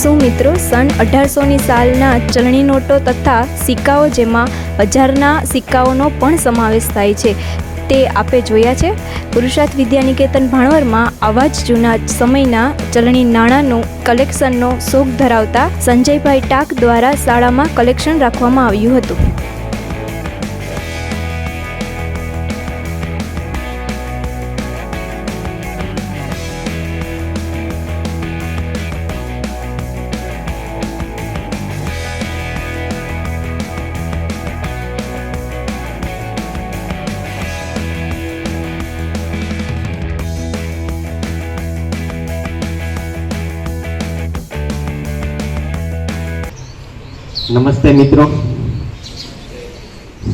શું મિત્રો? સન અઢારસોની સાલના ચલણી નોટો તથા સિક્કાઓ જેમાં હજારના સિક્કાઓનો પણ સમાવેશ થાય છે. તે આપે જોયા છે. પુરુષાર્થ વિદ્યાનિકેતન ભાણવરમાં આવા જ જૂના સમયના ચલણી નાણાંનું કલેક્શનનો શોખ ધરાવતા સંજયભાઈ ટાક દ્વારા શાળામાં કલેક્શન રાખવામાં આવ્યું હતું. નમસ્તે મિત્રો.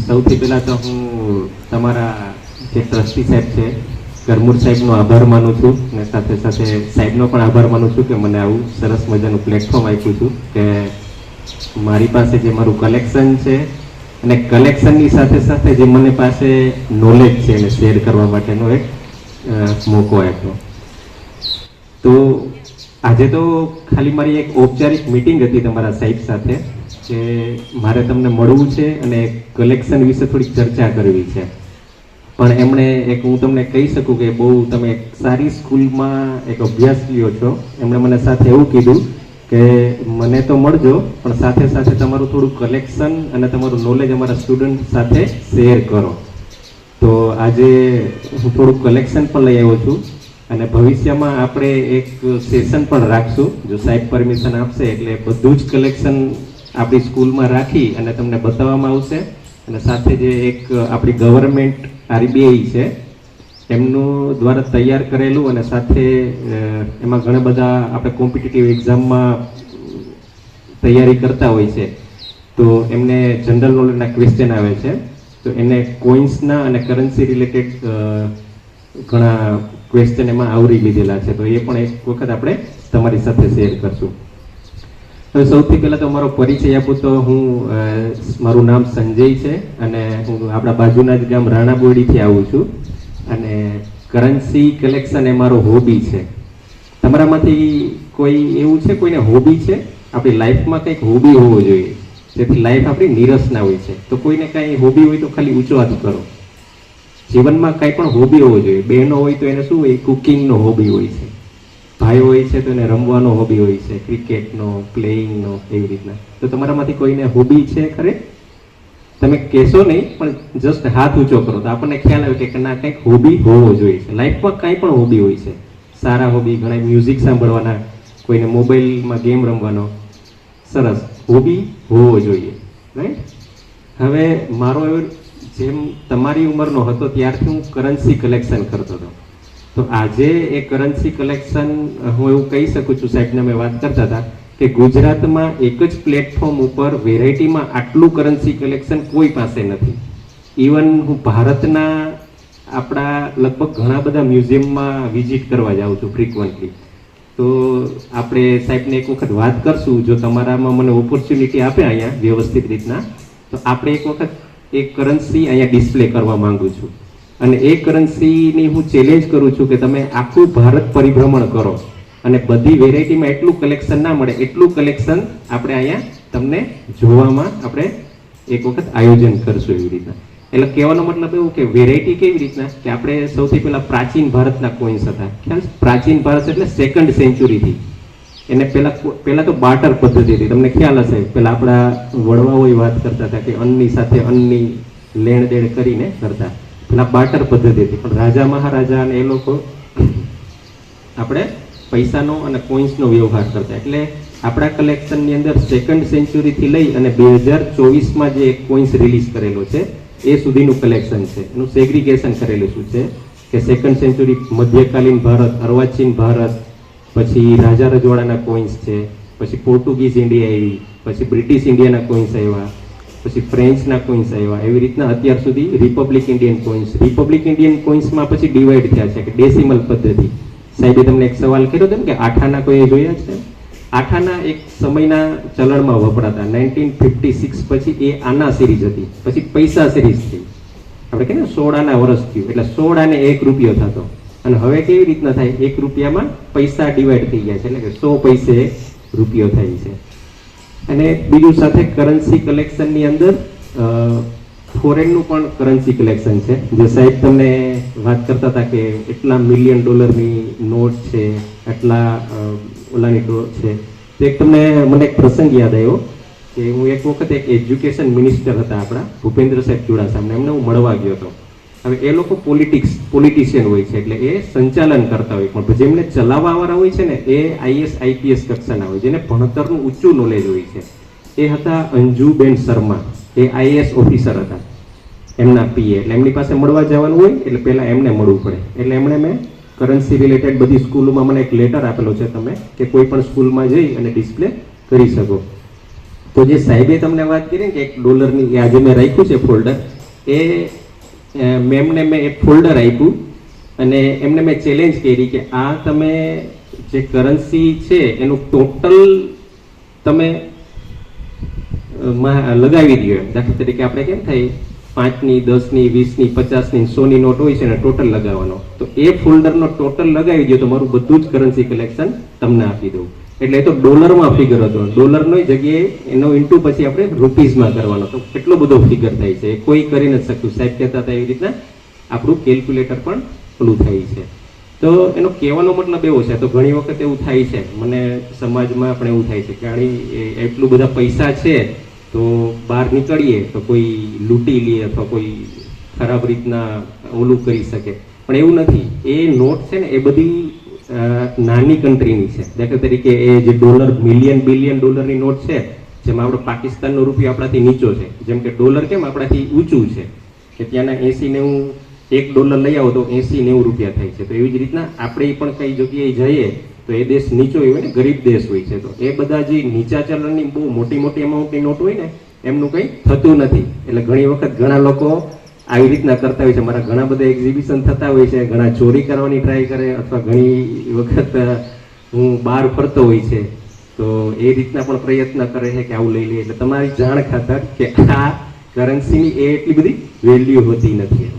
સૌથી પહેલા તો હું તમારા જે ટ્રસ્ટી સાહેબ છે, કરમૂર સાહેબનો આભાર માનું છું અને સાથે સાથે સાહેબનો પણ આભાર માનું છું કે મને આવું સરસ મજાનું પ્લેટફોર્મ આપ્યું છું કે મારી પાસે જે મારું કલેક્શન છે અને કલેક્શનની સાથે સાથે જે મને પાસે નોલેજ છે એને શેર કરવા માટેનો એક મોકો આપ્યો. તો આજે તો ખાલી મારી એક ઔપચારિક મિટિંગ હતી તમારા સાહેબ સાથે. કે મારે તમને મળવું છે અને કલેક્શન વિશે થોડીક ચર્ચા કરવી છે. પણ એમણે એક હું તમને કહી શકું કે બહુ તમે સારી સ્કૂલમાં એક અભ્યાસ લ્યો છો. એમણે મને સાથે એવું કીધું કે મને તો મળજો, પણ સાથે સાથે તમારું થોડું કલેક્શન અને તમારું નોલેજ અમારા સ્ટુડન્ટ સાથે શેર કરો. તો આજે હું થોડું કલેક્શન પણ લઈ આવ્યો છું અને ભવિષ્યમાં આપણે એક સેશન પણ રાખશું. જો સાહેબ પરમિશન આપશે એટલે બધું જ કલેક્શન આપણી સ્કૂલમાં રાખી અને તમને બતાવવામાં આવશે. અને સાથે જે એક આપણી ગવર્મેન્ટ આરબીઆઈ છે, એમનું દ્વારા તૈયાર કરેલું અને સાથે એમાં ઘણા બધા આપણે કોમ્પિટિટિવ એક્ઝામમાં તૈયારી કરતા હોય છે. તો એમને જનરલ નોલેજના ક્વેશ્ચન આવે છે. તો એને કોઇન્સના અને કરન્સી રિલેટેડ ઘણા ક્વેશ્ચન એમાં આવરી લીધેલા છે. તો એ પણ એક વખત આપણે તમારી સાથે શેર કરશું. હવે સૌથી પહેલા તો મારો પરિચય આપું તો હું મારું નામ સંજય છે અને હું આપણા બાજુના જ ગામ રાણાબોડીથી આવું છું. અને કરન્સી કલેક્શન એ મારો હોબી છે. તમારામાંથી કોઈ એવું છે કોઈને હોબી છે? આપણી લાઈફમાં કંઈક હોબી હોવો જોઈએ. જેથી લાઈફ આપણી નીરસ ના હોય છે. તો કોઈને કાંઈ હોબી હોય તો ખાલી ઊંચો હાથ કરો. જીવનમાં કાંઈ પણ હોબી હોવો જોઈએ. બહેનો હોય તો એને શું હોય? કુકિંગનો હોબી હોય છે. ભાઈ હોય છે તો એને રમવાનો હોબી હોય છે, ક્રિકેટનો પ્લેઇંગનો એવી રીતના. તો તમારામાંથી કોઈને હોબી છે ખરે? તમે કહેશો નહીં, પણ જસ્ટ હાથ ઊંચો કરો. તો આપણને ખ્યાલ આવે કે ના, કંઈક હોબી હોવો જોઈએ છે. લાઈફમાં કાંઈ પણ હોબી હોય છે. સારા હોબી ઘણા મ્યુઝિક સાંભળવાના, કોઈને મોબાઈલમાં ગેમ રમવાનો. સરસ. હોબી હોવો જોઈએ. રાઈટ હવે મારો જેમ તમારી ઉંમરનો હતો, ત્યારથી હું કરન્સી કલેક્શન કરતો હતો. તો આજે એ કરન્સી કલેક્શન હું એવું કહી શકું છું, સાહેબને અમે વાત કરતા હતા કે ગુજરાતમાં એક જ પ્લેટફોર્મ ઉપર વેરાયટીમાં આટલું કરન્સી કલેક્શન કોઈ પાસે નથી. ઇવન હું ભારતના આપણા લગભગ ઘણા બધા મ્યુઝિયમમાં વિઝિટ કરવા જાઉં છું ફ્રિકવન્ટલી તો આપણે સાહેબને એક વખત વાત કરશું, જો તમારામાં મને ઓપોર્ચ્યુનિટી આપે અહીંયા વ્યવસ્થિત રીતના, તો આપણે એક વખત એ કરન્સી અહીંયા ડિસ્પ્લે કરવા માંગુ છું. અને એ કરન્સીની હું ચેલેન્જ કરું છું કે તમે આખું ભારત પરિભ્રમણ કરો. અને બધી વેરાયટીમાં એટલું કલેક્શન ના મળે, એટલું કલેક્શન આપણે અહીંયા તમને જોવામાં આપણે એક વખત આયોજન કરશું એવી રીતના. એટલે કહેવાનો મતલબ એવું કે વેરાયટી કેવી રીતના? કે આપણે સૌથી પહેલા પ્રાચીન ભારતના કોઈન્સ હતા. ખ્યાલ પ્રાચીન ભારત એટલે સેકન્ડ સેન્ચુરીથી એને પહેલા પહેલાં તો બાટર પદ્ધતિ હતી. તમને ખ્યાલ હશે. પહેલાં આપણા વડવાઓએ વાત કરતા હતા કે અન્નની સાથે અન્નની લેણ દેણ કરીને કરતા. પેલા બાટર પદ્ધતિ હતી પણ રાજા મહારાજા અને એ લોકો આપણે પૈસાનો અને કોઈન્સનો વ્યવહાર કરતા. એટલે આપણા કલેક્શનની અંદર સેકન્ડ સેન્ચુરીથી લઈ અને બે હજાર ચોવીસમાં જે એક કોઈન્સ રિલીઝ કરેલો છે, એ સુધીનું કલેક્શન છે. એનું સેગ્રિગેશન કરેલું શું છે? કે સેકન્ડ સેન્ચુરી મધ્યકાલીન ભારત, અર્વાચીન ભારત, પછી રાજા રજવાડાના કોઈન્સ છે, પછી પોર્ટુગીઝ ઇન્ડિયા આવી, પછી બ્રિટિશ ઇન્ડિયાના કોઈન્સ આવ્યા પછી ફ્રેન્ચના કોઈન્સ આવ્યા. એવી રીતના અત્યાર સુધી republic Indian coins republic Indian કોઈન્સમાં પછી ડિવાઈડ થયા છે, કે ડેસિમલ પદ્ધતિ. સાહેબે તમને એક સવાલ કર્યો હતો કે આઠાના કોઈ જોયા છે? આઠાના એક સમયના ચલણમાં વપરાતા. નાઇન્ટીન ફિફ્ટી સિક્સ પછી એ આના સિરીઝ હતી. પછી પૈસા સિરીઝ થઈ. આપણે કહીએ ને સોળાના વર્ષ થયું. એટલે સોળ અને એક રૂપિયો થતો. અને હવે કેવી રીતના થાય? એક રૂપિયામાં પૈસા ડિવાઈડ થઈ ગયા છે. એટલે કે સો પૈસે રૂપિયો થાય છે. અને બીજું સાથે કરન્સી કલેક્શનની અંદર ફોરેનનું પણ કરન્સી કલેક્શન છે. જે સાહેબ તમને વાત કરતા હતા કે એટલા મિલિયન ડોલરની નોટ છે, એટલા ઓલાની નોટ છે. તો એક તમને, મને એક પ્રસંગ યાદ આવ્યો કે હું એક વખત એક એજ્યુકેશન મિનિસ્ટર હતા આપણા, ભૂપેન્દ્ર સાહેબ ચુડાસામને. એમને હું મળવા ગયો હતો. હવે એ લોકો પોલિટિક્સ પોલિટિશિયન હોય છે, એટલે એ સંચાલન કરતા હોય. પણ જેમને ચલાવવાવાળા હોય છે ને, એ આઈએસ, આઈપીએસ કક્ષાના હોય જેને ભણતરનું ઊંચું નોલેજ હોય છે. એ હતા અંજુબેન શર્મા. એ આઈએએસ ઓફિસર હતા. એમના પીએ એટલે એમની પાસે મળવા જવાનું હોય, એટલે પહેલાં એમને મળવું પડે. એટલે એમણે મેં કરન્સી રિલેટેડ બધી સ્કૂલોમાં મને એક લેટર આપેલો છે તમે, કે કોઈ પણ સ્કૂલમાં જઈ અને ડિસ્પ્લે કરી શકો. તો જે સાહેબે તમને વાત કરી કે એક ડોલરની આજે મેં રાખ્યું છે ફોલ્ડર એ મેમને મેં એક ફોલ્ડર આપ્યું અને એમને મેં ચેલેન્જ કરી કે આ તમે જે કરન્સી છે એનું ટોટલ તમે લગાવી દો દાખલા તરીકે આપણે કેમ થાય? પાંચની, દસની, વીસની, પચાસની, સોની નોટ હોય છે ને ટોટલ લગાવવાનો. તો એ ફોલ્ડરનો ટોટલ લગાવી દો તો મારું બધું જ કરન્સી કલેક્શન તમને આપી દઉં. એટલે એ તો ડોલરમાં ફિગર હતો. ડોલરની જગ્યાએ એનો ઇન્ટુ પછી આપણે રૂપીઝમાં કરવાનો તો કેટલો બધો ફિગર થાય છે. કોઈ કરી નથી શકતું. સાહેબ કહેતા હતા એવી રીતના આપણું કેલ્ક્યુલેટર પણ ઓલું થાય છે. તો એનો કહેવાનો મતલબ એવો છે. તો ઘણી વખત એવું થાય છે. મને સમાજમાં આપણે એવું થાય છે કે આણી એટલું બધા પૈસા છે તો બહાર નીકળીએ તો કોઈ લૂંટી લે અથવા કોઈ ખરાબ રીતના ઓલું કરી શકે. પણ એવું નથી. એ નોટ છે ને એ બધી નાની કન્ટ્રીની છે. દાખલા તરીકે એ જે ડોલર મિલિયન બિલિયન ડોલરની નોટ છે, જેમાં આપણો પાકિસ્તાનનો રૂપિયો આપણાથી નીચો છે. જેમ કે ડોલર કેમ આપણાથી ઊંચું છે? કે ત્યાંના એસી નેવું, એક ડોલર લઈ આવો તો એસી નેવું રૂપિયા થાય છે. તો એવી જ રીતના આપણે પણ કઈ જગ્યાએ જઈએ તો એ દેશ નીચો હોય ને ગરીબ દેશ હોય છે. તો એ બધા જે નીચા ચલણની બહુ મોટી મોટી અમાઉન્ટની નોટ હોય ને, એમનું કંઈ થતું નથી. એટલે ઘણી વખત ઘણા લોકો આવી રીતના કરતા હોય છે. મારા ઘણા બધા એક્ઝિબિશન થતા હોય છે. ઘણા ચોરી કરવાની ટ્રાય કરે અથવા ઘણી વખત હું બહાર ફરતો હોય છે. તો એ રીતના પણ પ્રયત્ન કરે છે કે આવું લઈ લઈએ. એટલે તમારી જાણ ખાતર કે આ કરન્સીની એ એટલી બધી વેલ્યુ હોતી નથી.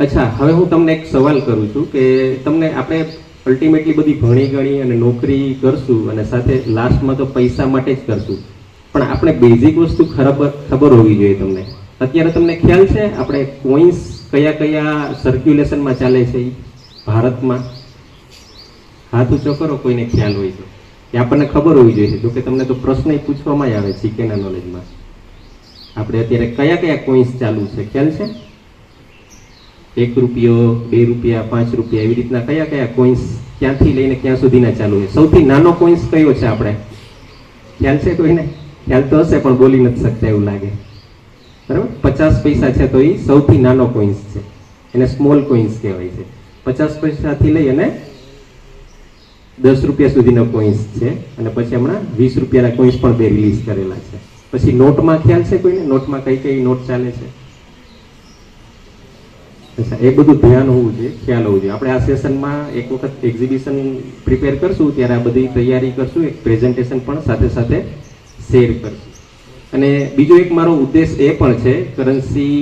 અચ્છા, હવે હું તમને એક સવાલ કરું છું કે તમને આપણે અલ્ટિમેટલી બધી ભણી ગણી અને નોકરી કરશું અને સાથે લાસ્ટમાં તો પૈસા માટે જ કરશું. પણ આપણે બેઝિક વસ્તુ ખરાબ, ખબર હોવી જોઈએ તમને. અત્યારે તમને ખ્યાલ છે, આપણે કોઈન્સ કયા કયા સર્ક્યુલેશનમાં ચાલે છે ભારતમાં. હાથ ઊંચો કરો, કોઈને ખ્યાલ હોય તો. એ આપણને ખબર હોવી જોઈએ. જો કે તમને તો પ્રશ્ન પૂછવામાં આવે જીકેના નોલેજમાં આપણે અત્યારે કયા કયા કોઈન્સ ચાલુ છે? ખ્યાલ છે? એક રૂપિયો, બે રૂપિયા, પાંચ રૂપિયા, એવી રીતના કયા કયા કોઈન્સ ક્યાંથી લઈને ક્યાં સુધીના ચાલુ છે? સૌથી નાનો કોઈન્સ કયો છે આપણે? ખ્યાલ છે કોઈને? ખ્યાલ તો હશે, પણ બોલી નથી શકતા એવું લાગે. બરાબર? પચાસ પૈસા છે તો એ સૌથી નાનો કોઈન્સ છે. એને સ્મોલ કોઈન્સ કહેવાય છે. પચાસ પૈસાથી લઈ અને દસ રૂપિયા સુધીનો કોઈન્સ છે. અને પછી હમણાં વીસ રૂપિયાના કોઈન્સ પણ બે રિલીઝ કરેલા છે. પછી નોટમાં ખ્યાલ છે કોઈને? નોટમાં કઈ કઈ નોટ ચાલે છે? અચ્છા, એ બધું ધ્યાન હોવું જોઈએ, ખ્યાલ હોવું જોઈએ. આપણે આ સેશનમાં એક વખત એક્ઝિબિશન પ્રિપેર કરશું, ત્યારે આ બધી તૈયારી કરશું, એક પ્રેઝન્ટેશન પણ સાથે સાથે શેર કરશું. અને બીજો એક મારો ઉદ્દેશ એ પણ છે કરન્સી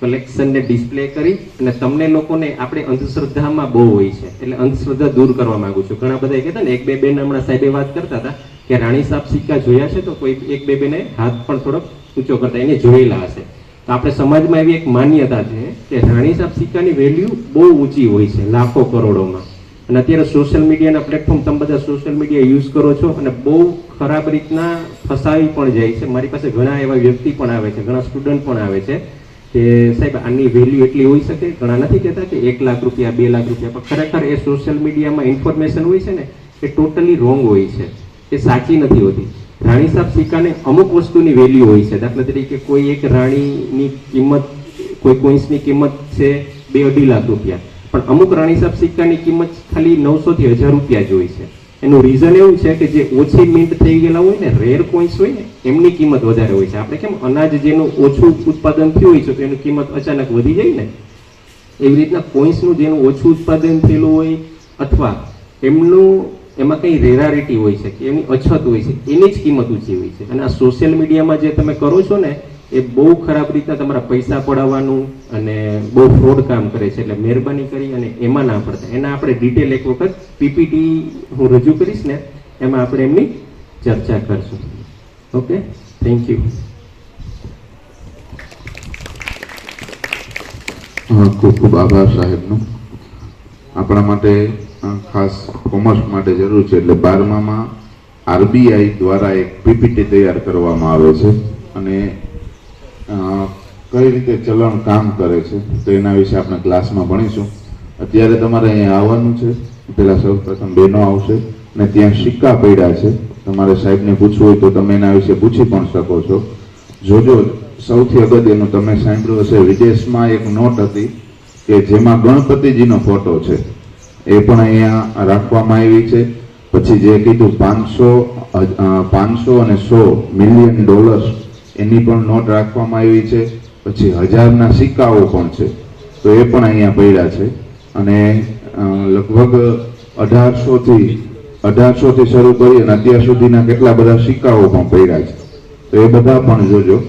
કલેક્શનને ડિસ્પ્લે કરી અને તમને લોકોને આપણે અંધશ્રદ્ધામાં બહુ હોય છે, એટલે અંધશ્રદ્ધા દૂર કરવા માંગુ છું. ઘણા બધા કહેતા ને, એક બે બેન હમણાં સાહેબે વાત કરતા હતા કે રાણી સાહેબ સિક્કા જોયા છે તો કોઈ એક બે બેને હાથ પણ થોડોક ઊંચો કરતા એને જોયેલા હશે. તો આપણે સમાજમાં એવી એક માન્યતા છે કે રાણી સાહેબ સિક્કાની વેલ્યુ બહુ ઊંચી હોય છે, લાખો કરોડોમાં. અને અત્યારે સોશિયલ મીડિયાના પ્લેટફોર્મ તમે બધા સોશિયલ મીડિયા યુઝ કરો છો અને બહુ ખરાબ રીતના ફસાવી પણ જાય છે. મારી પાસે ઘણા એવા વ્યક્તિ પણ આવે છે, ઘણા સ્ટુડન્ટ પણ આવે છે કે સાહેબ, આની વેલ્યુ એટલી હોઈ શકે? ઘણા નથી કહેતા કે એક લાખ રૂપિયા, બે લાખ રૂપિયા, પણ ખરેખર એ સોશિયલ મીડિયામાં ઇન્ફોર્મેશન હોય છે ને, એ ટોટલી રોંગ હોય છે. એ સાચી નથી હોતી. રાણી સાહેબ સિક્કાને અમુક વસ્તુની વેલ્યુ હોય છે. દાખલા તરીકે કોઈ એક રાણીની કિંમત, કોઈ કોઈન્સની કિંમત છે બે અઢી લાખ રૂપિયા. પણ અમુક રણીસાબ સિક્કાની કિંમત ખાલી નવસો થી હજાર રૂપિયા જ હોય છે. એનું રીઝન એવું છે કે જે ઓછી મિન્ટ થઈ ગયેલા હોય ને રેર કોઈન્સ હોય ને, એમની કિંમત વધારે હોય છે. આપણે કેમ અનાજ જેનું ઓછું ઉત્પાદન થયું હોય છે, તો એની કિંમત અચાનક વધી જાય ને? એવી રીતના કોઈન્સનું જેનું ઓછું ઉત્પાદન થયેલું હોય અથવા એમનું એમાં કંઈ રેરારિટી હોય છે કે એમની અછત હોય છે, એની જ કિંમત ઊંચી હોય છે. અને આ સોશિયલ મીડિયામાં જે તમે કરો છો ને એ બહુ ખરાબ રીતના તમારા પૈસા પડાવવાનું અને બહુ ફ્રોડ કામ કરે છે. એટલે મહેરબાની કરી અને એમાં ના પડતા. એના આપણે ડિટેલ એક વખત પીપીટી હું રજૂ કરીશ ને, એમાં આપણે એમની ચર્ચા કરશું. ઓકે થેન્ક યુ ખૂબ ખૂબ આભાર સાહેબનો. આપણા માટે ખાસ કોમર્સ માટે જરૂર છે. એટલે બારમામાં આરબીઆઈ દ્વારા એક પીપીટી તૈયાર કરવામાં આવે છે. અને કઈ રીતે ચલણ કામ કરે છે તો એના વિશે આપણે ક્લાસમાં ભણીશું. અત્યારે તમારે અહીંયા આવવાનું છે. પહેલાં સૌ પ્રથમ બહેનો આવશે અને ત્યાં સિક્કા પડ્યા છે. તમારે સાહેબને પૂછવું હોય તો તમે એના વિશે પૂછી પણ શકો છો. જોજો, સૌથી અગત્યનું તમે સાંભળ્યું હશે, વિદેશમાં એક નોટ હતી કે જેમાં ગણપતિજીનો ફોટો છે. એ પણ અહીંયા રાખવામાં આવી છે. પછી જે કીધું પાંચસો પાંચસો અને સો મિલિયન ડોલર્સ એની પણ નોટ રાખવામાં આવી છે. પછી હજારના સિક્કાઓ પણ છે. તો એ પણ અહીંયા પડ્યા છે. અને લગભગ અઢારસોથી અઢારસોથી શરૂ કરી અને અત્યાર સુધીના કેટલા બધા સિક્કાઓ પણ પડ્યા છે. તો એ બધા પણ જોજો.